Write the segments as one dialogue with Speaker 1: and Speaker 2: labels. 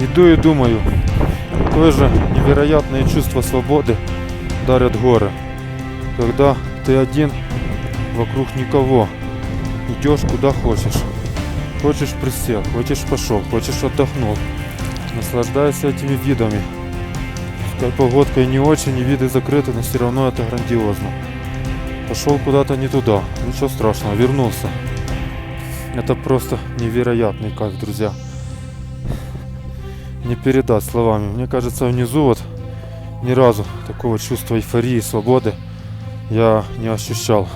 Speaker 1: Иду и думаю, какое же невероятное чувство свободы дарят горы. Когда ты один, вокруг никого, идешь куда хочешь. Хочешь присел, хочешь пошел, хочешь отдохнул. Наслаждайся этими видами. Пускай погодка и не очень, и виды закрыты, но все равно это грандиозно. Пошел куда-то не туда, ничего страшного, вернулся. Это просто невероятный кайф, друзья. Не передать словами. Мне кажется, внизу вот ни разу такого чувства эйфории, свободы я не ощущал.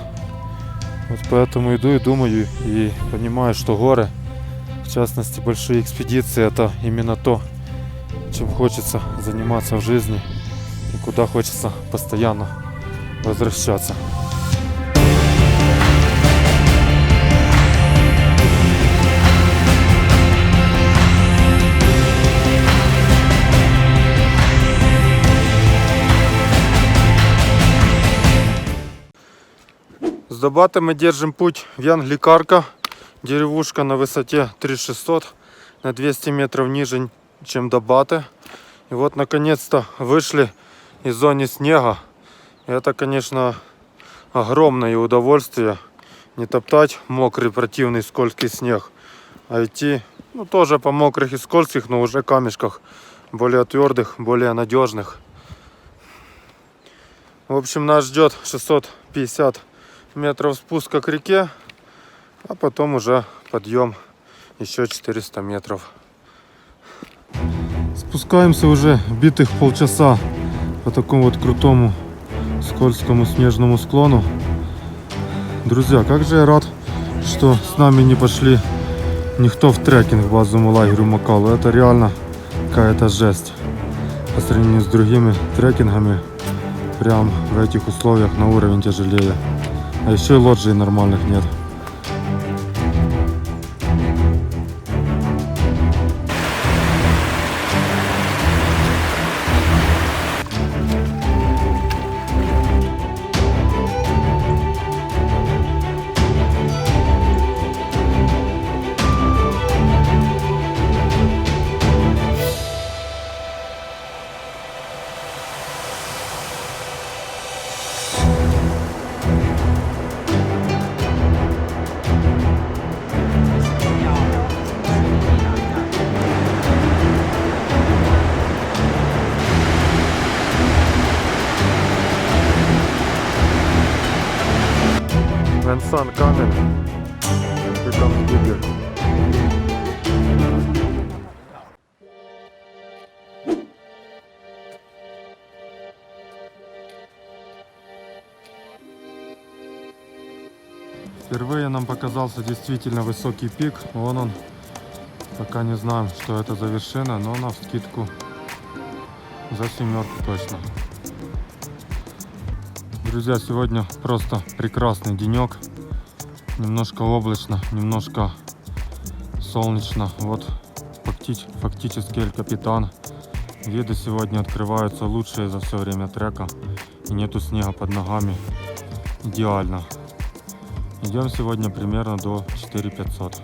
Speaker 1: Вот поэтому иду и думаю и понимаю, что горы, в частности большие экспедиции, это именно то, чем хочется заниматься в жизни и куда хочется постоянно возвращаться. С Добаты мы держим путь в Янгликарка, деревушка на высоте 3600, на 200 метров ниже, чем Добаты. И вот наконец-то вышли из зоны снега. И это, конечно, огромное удовольствие не топтать мокрый, противный, скользкий снег, а идти, ну, тоже по мокрых и скользких, но уже камешках, более твердых, более надежных. В общем, нас ждет 650 метров спуска к реке, а потом уже подъем еще 400 метров. Спускаемся уже битых полчаса по такому вот крутому скользкому снежному склону. Друзья, как же я рад, что с нами не пошли никто в трекинг к базовому лагерю Макалу. Это реально какая-то жесть по сравнению с другими трекингами. Прям в этих условиях на уровень тяжелее. А еще и лоджий нормальных нет. When sun coming, becomes bigger. Впервые нам показался действительно высокий пик. Вон он. Пока не знаем, что это за вершина, но на скидку за семерку точно. Друзья, сегодня просто прекрасный денек. Немножко облачно, немножко солнечно. Вот факти- фактически Эль Капитан. Виды сегодня открываются лучшие за все время трека. И нету снега под ногами. Идеально. Идем сегодня примерно до 4500.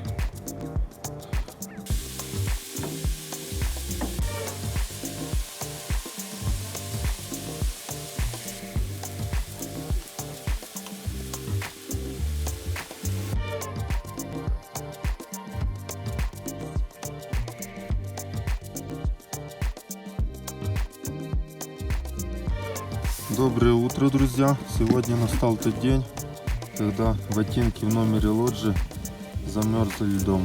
Speaker 1: Сегодня настал тот день, когда ботинки в номере лоджи замерзли льдом.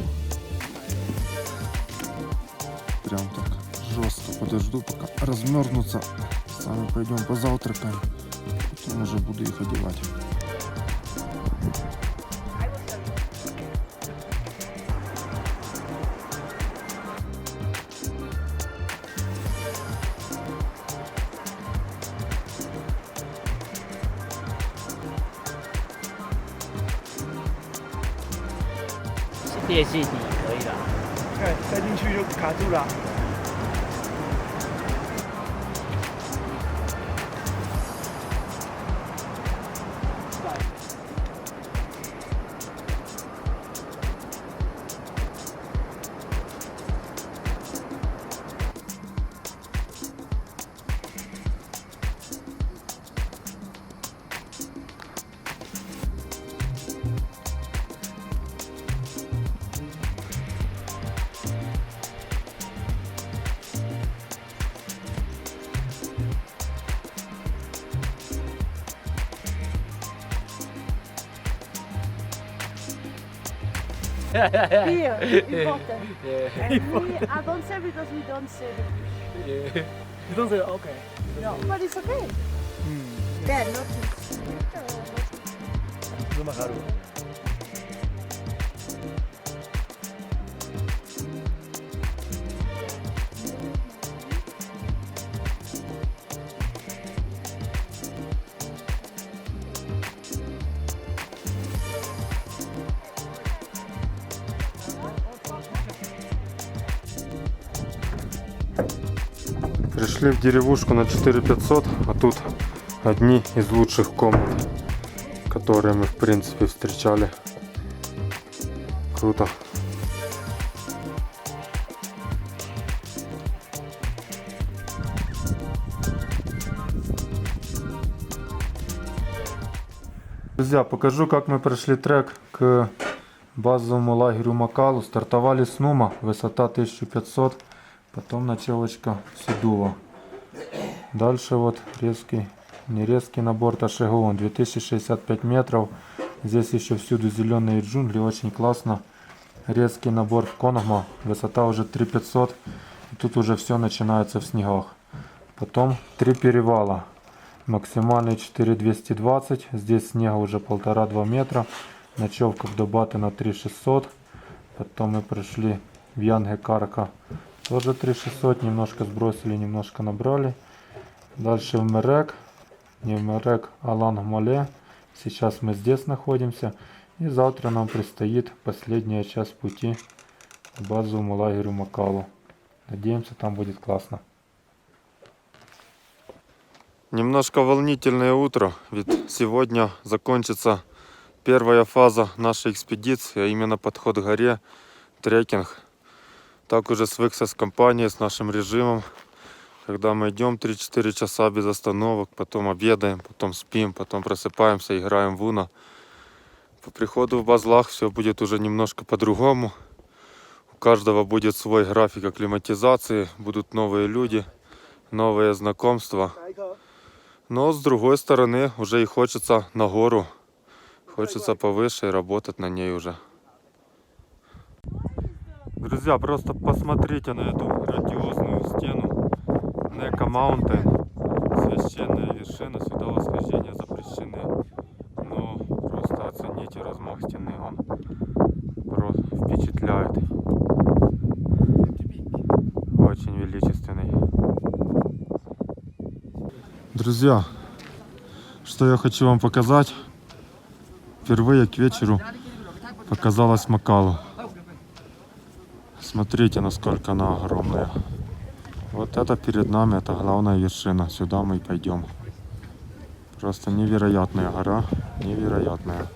Speaker 1: Прям так жестко подожду, пока размерзнутся. Сами пойдем позавтракаем, потом уже буду их одевать.
Speaker 2: 谢谢你可以了。
Speaker 3: 看塞进去就卡住了。
Speaker 4: Beer, important.
Speaker 2: Yeah.
Speaker 4: And we, I don't say because we don't say the
Speaker 2: Yeah.
Speaker 3: You don't say okay.
Speaker 4: no, but it's okay.
Speaker 3: Hmm.
Speaker 4: Yeah, not
Speaker 3: Zuma haru.
Speaker 1: Пришли в деревушку на 4500, а тут одни из лучших комнат, которые мы в принципе встречали. Круто. Друзья, покажу, как мы прошли трек к базовому лагерю Макалу. Стартовали с Нума, высота 1500, потом ночевочка Седува. Дальше вот резкий, не резкий набор Ташигуон, 2065 метров. Здесь еще всюду зеленые джунгли, очень классно. Резкий набор в Конгма, высота уже 3500. И тут уже все начинается в снегах. Потом три перевала. Максимальный 4220. Здесь снега уже 1,5-2 метра. Ночевка в Добаты на 3600. Потом мы пришли в Янге Карка. Тоже 3600. Немножко сбросили, немножко набрали. Дальше в Мерек. Не в Мерек, а Лангмале. Сейчас мы здесь находимся. И завтра нам предстоит последняя часть пути к базовому лагерю Макалу. Надеемся, там будет классно. Немножко волнительное утро, ведь сегодня закончится первая фаза нашей экспедиции, а именно подход к горе, трекинг. Так уже свыкся с компанией, с нашим режимом, когда мы идем 3-4 часа без остановок, потом обедаем, потом спим, потом просыпаемся, играем в Уна. По приходу в Базлах все будет уже немножко по-другому. У каждого будет свой график акклиматизации, будут новые люди, новые знакомства. Но с другой стороны, уже и хочется на гору. Хочется повыше и работать на ней уже. Друзья, просто посмотрите на эту грандиозную стену. Нека Маунтин. Священная вершина, сюда восхождения запрещены. Но просто оцените размах стены. Он просто впечатляет. Очень величественный. Друзья, что я хочу вам показать. Впервые к вечеру показалась Макалу. Смотрите, насколько она огромная. Вот это перед нами, это главная вершина. Сюда мы и пойдем. Просто невероятная гора, невероятная.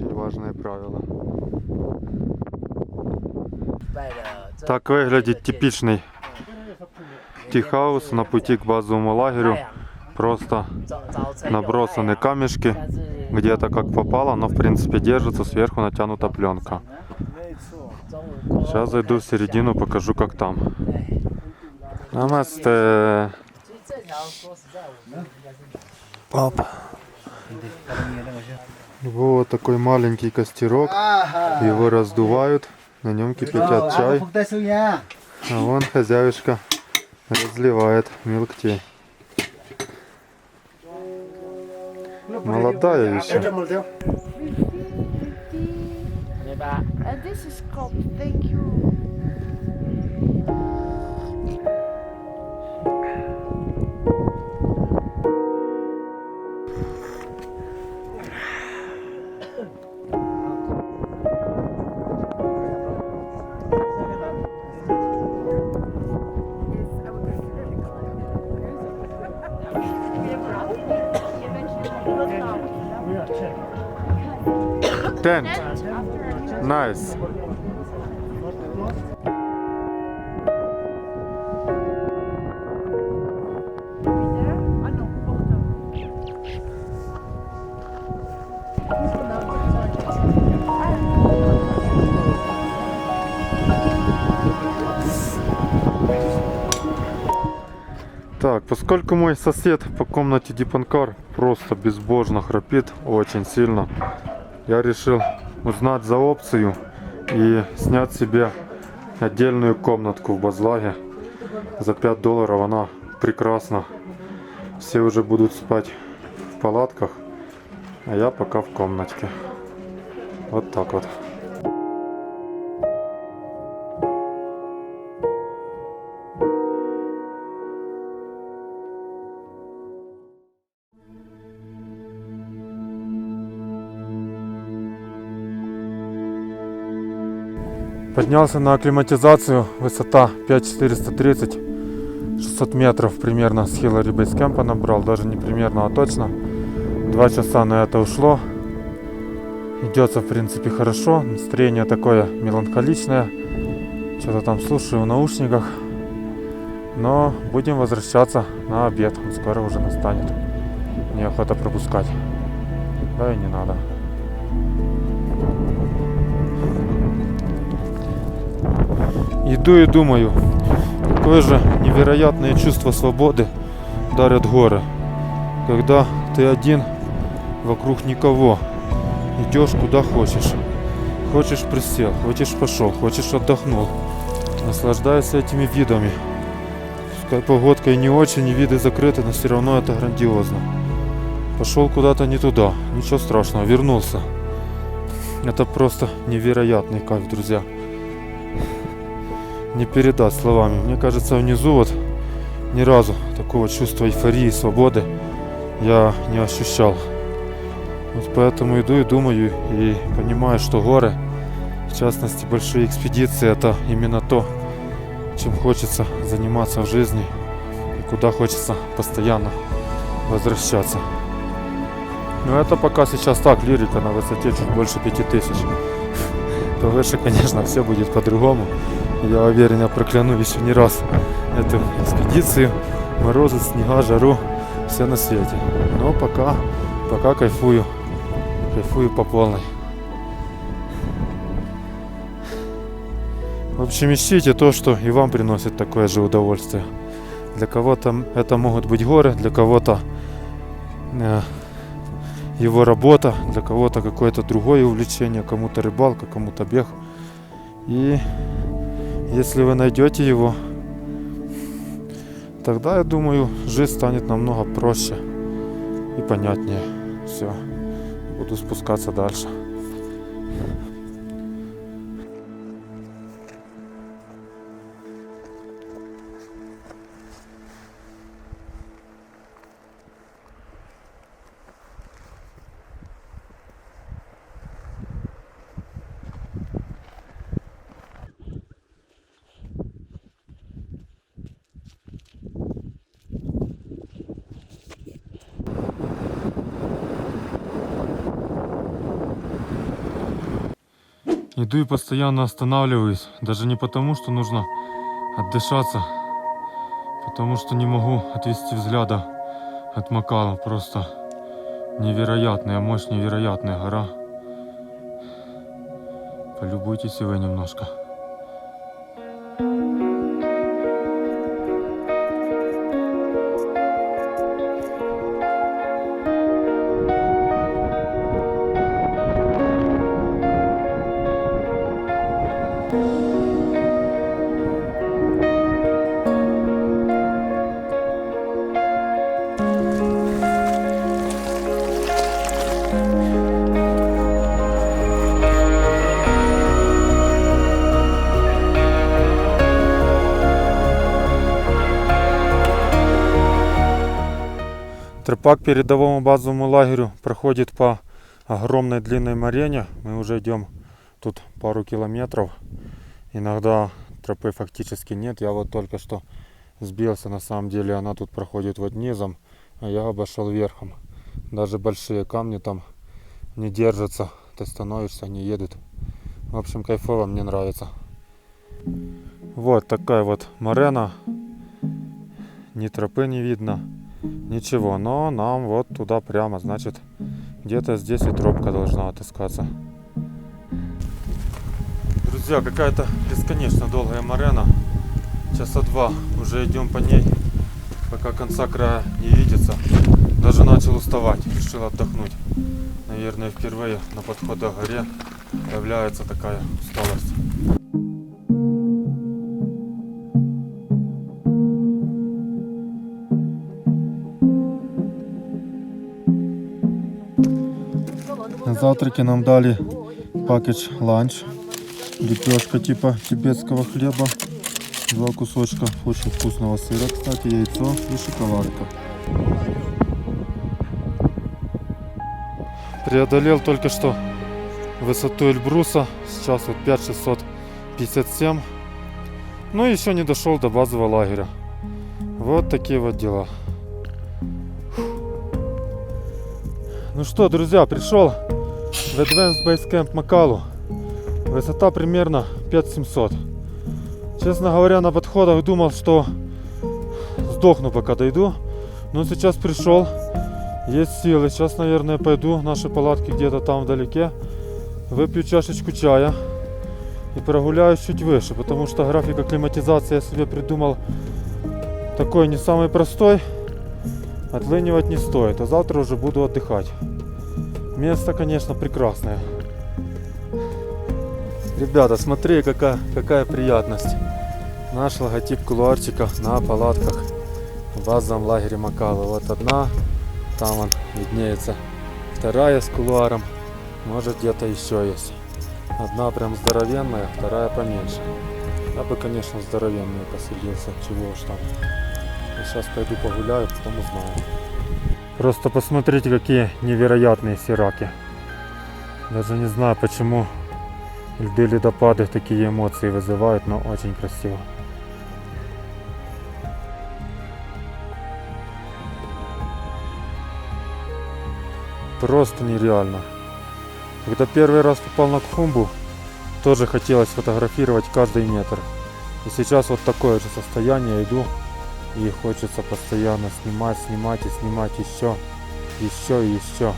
Speaker 1: очень важное правило. Так выглядит типичный тихаус на пути к базовому лагерю. Просто набросаны камешки, где-то как попало, но в принципе держится, сверху натянута пленка. Сейчас зайду в середину, покажу как там. Намасте. Оп. Вот такой маленький костерок. Его раздувают, на нем кипятят чай. А вон хозяюшка разливает милктей. Молодая еще.
Speaker 2: Đây ba.
Speaker 4: And this is called thank you.
Speaker 1: Tent. Nice. Так, поскольку мой сосед по комнате Дипанкар просто безбожно храпит очень сильно, я решил узнать за опцию и снять себе отдельную комнатку в Базлаге. За 5 долларов она прекрасна. Все уже будут спать в палатках, а я пока в комнатке. Вот так вот. Поднялся на акклиматизацию, высота 5430, 600 метров примерно с Хиллари Бейскемпа набрал, даже не примерно, а точно. Два часа на это ушло. Идется в принципе хорошо, настроение такое меланхоличное. Что-то там слушаю в наушниках. Но будем возвращаться на обед, он скоро уже настанет. Неохота пропускать. Да и не надо. Иду и думаю, какое же невероятное чувство свободы дарят горы. Когда ты один, вокруг никого, идешь куда хочешь. Хочешь присел, хочешь пошел, хочешь отдохнул. Наслаждайся этими видами. Пускай погодка и не очень, и виды закрыты, но все равно это грандиозно. Пошел куда-то не туда, ничего страшного, вернулся. Это просто невероятный кайф, друзья не передать словами. Мне кажется, внизу вот ни разу такого чувства эйфории, свободы я не ощущал. Вот поэтому иду и думаю и понимаю, что горы, в частности большие экспедиции, это именно то, чем хочется заниматься в жизни и куда хочется постоянно возвращаться. Но это пока сейчас так, лирика на высоте чуть больше 5000. Повыше, конечно, все будет по-другому. Я уверен, я прокляну еще не раз эту экспедицию. Морозы, снега, жару, все на свете. Но пока, пока кайфую. Кайфую по полной. В общем, ищите то, что и вам приносит такое же удовольствие. Для кого-то это могут быть горы, для кого-то э, его работа, для кого-то какое-то другое увлечение, кому-то рыбалка, кому-то бег. И если вы найдете его, тогда, я думаю, жизнь станет намного проще и понятнее. Все, буду спускаться дальше. Иду и постоянно останавливаюсь. Даже не потому, что нужно отдышаться, потому что не могу отвести взгляда от Макала. Просто невероятная мощь, невероятная гора. Полюбуйтесь и немножко. Тропа к передовому базовому лагерю проходит по огромной длинной марене. Мы уже идем тут пару километров. Иногда тропы фактически нет. Я вот только что сбился. На самом деле она тут проходит вот низом, а я обошел верхом. Даже большие камни там не держатся. Ты становишься, они едут. В общем, кайфово, мне нравится. Вот такая вот марена. Ни тропы не видно. Ничего, но нам вот туда прямо, значит, где-то здесь и тропка должна отыскаться. Друзья, какая-то бесконечно долгая марена. Часа два уже идем по ней, пока конца края не видится. Даже начал уставать, решил отдохнуть. Наверное, впервые на подходах к горе появляется такая усталость. На завтраке нам дали пакетч ланч. Лепешка типа тибетского хлеба. Два кусочка очень вкусного сыра, кстати, яйцо и шоколадка. Преодолел только что высоту Эльбруса. Сейчас вот 5657. Ну и еще не дошел до базового лагеря. Вот такие вот дела. Ну что, друзья, пришел в Advanced Base Camp Макалу. Высота примерно 5700. Честно говоря, на подходах думал, что сдохну пока дойду. Но сейчас пришел, есть силы. Сейчас, наверное, пойду. Наши палатки где-то там вдалеке. Выпью чашечку чая и прогуляюсь чуть выше, потому что график акклиматизации я себе придумал такой не самый простой. Отлынивать не стоит, а завтра уже буду отдыхать. Место, конечно, прекрасное. Ребята, смотри, какая, какая приятность. Наш логотип кулуарчика на палатках в базовом лагере Макала. Вот одна, там он виднеется. Вторая с кулуаром. Может где-то еще есть. Одна прям здоровенная, вторая поменьше. Я бы, конечно, здоровенную поселился. Чего уж там. Я сейчас пойду погуляю, потом узнаю. Просто посмотрите, какие невероятные сираки. Даже не знаю, почему льды ледопады такие эмоции вызывают, но очень красиво. Просто нереально. Когда первый раз попал на Кхумбу, тоже хотелось фотографировать каждый метр. И сейчас вот такое же состояние иду и хочется постоянно снимать, снимать и снимать еще, еще и еще.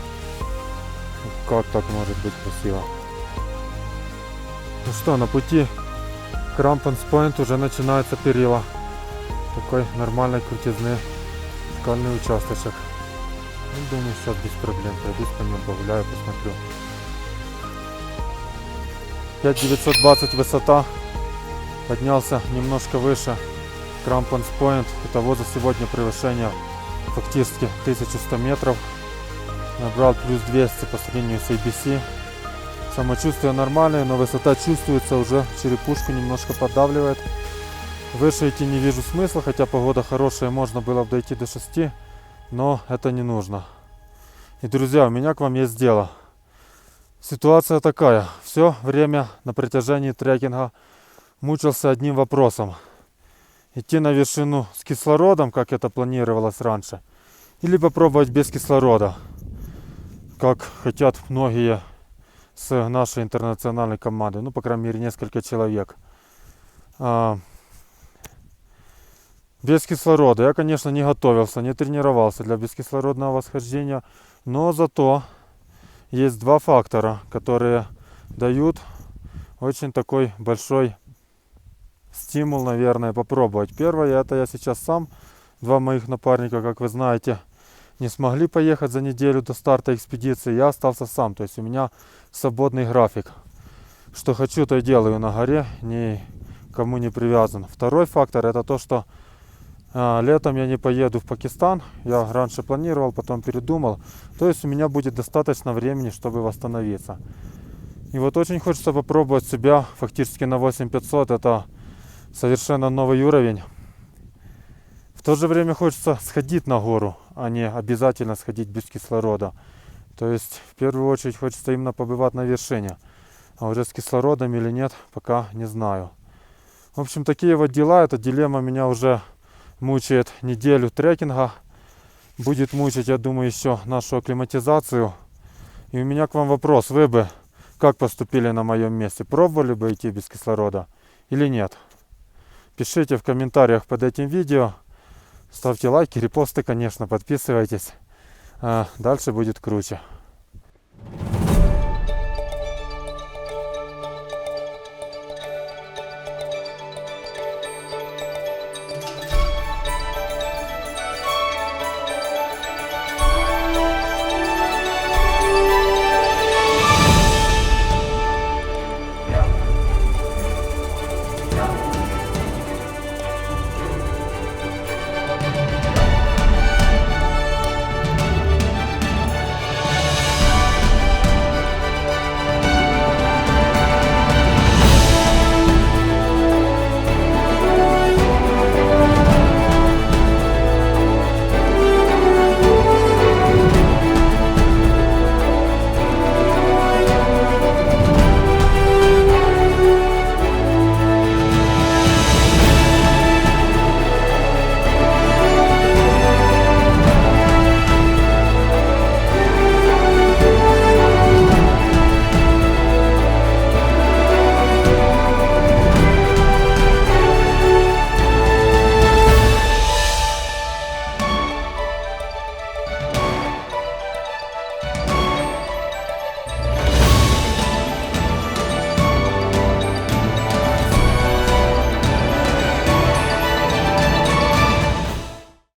Speaker 1: Как так может быть красиво? Ну что, на пути к Рампенс Пойнт уже начинается перила. Такой нормальной крутизны скальный участочек. Ну, думаю, сейчас без проблем пройдусь по нему, погуляю, посмотрю. 5920 высота. Поднялся немножко выше. Крампанс Point. Итого за сегодня превышение фактически 1100 метров. Набрал плюс 200 по сравнению с ABC. Самочувствие нормальное, но высота чувствуется уже. Черепушку немножко поддавливает. Выше идти не вижу смысла, хотя погода хорошая, можно было бы дойти до 6. Но это не нужно. И, друзья, у меня к вам есть дело. Ситуация такая. Все время на протяжении трекинга мучился одним вопросом. Идти на вершину с кислородом, как это планировалось раньше, или попробовать без кислорода, как хотят многие с нашей интернациональной команды, ну, по крайней мере, несколько человек. А, без кислорода. Я, конечно, не готовился, не тренировался для бескислородного восхождения, но зато есть два фактора, которые дают очень такой большой стимул, наверное, попробовать. Первое, это я сейчас сам, два моих напарника, как вы знаете, не смогли поехать за неделю до старта экспедиции, я остался сам, то есть у меня свободный график. Что хочу, то и делаю на горе, никому не привязан. Второй фактор, это то, что а, летом я не поеду в Пакистан, я раньше планировал, потом передумал, то есть у меня будет достаточно времени, чтобы восстановиться. И вот очень хочется попробовать себя фактически на 8500, это совершенно новый уровень. В то же время хочется сходить на гору, а не обязательно сходить без кислорода. То есть в первую очередь хочется именно побывать на вершине. А уже с кислородом или нет, пока не знаю. В общем, такие вот дела. Эта дилемма меня уже мучает неделю трекинга. Будет мучить, я думаю, еще нашу акклиматизацию. И у меня к вам вопрос. Вы бы как поступили на моем месте? Пробовали бы идти без кислорода или нет? Пишите в комментариях под этим видео. Ставьте лайки, репосты, конечно, подписывайтесь. А, Дальше будет круче.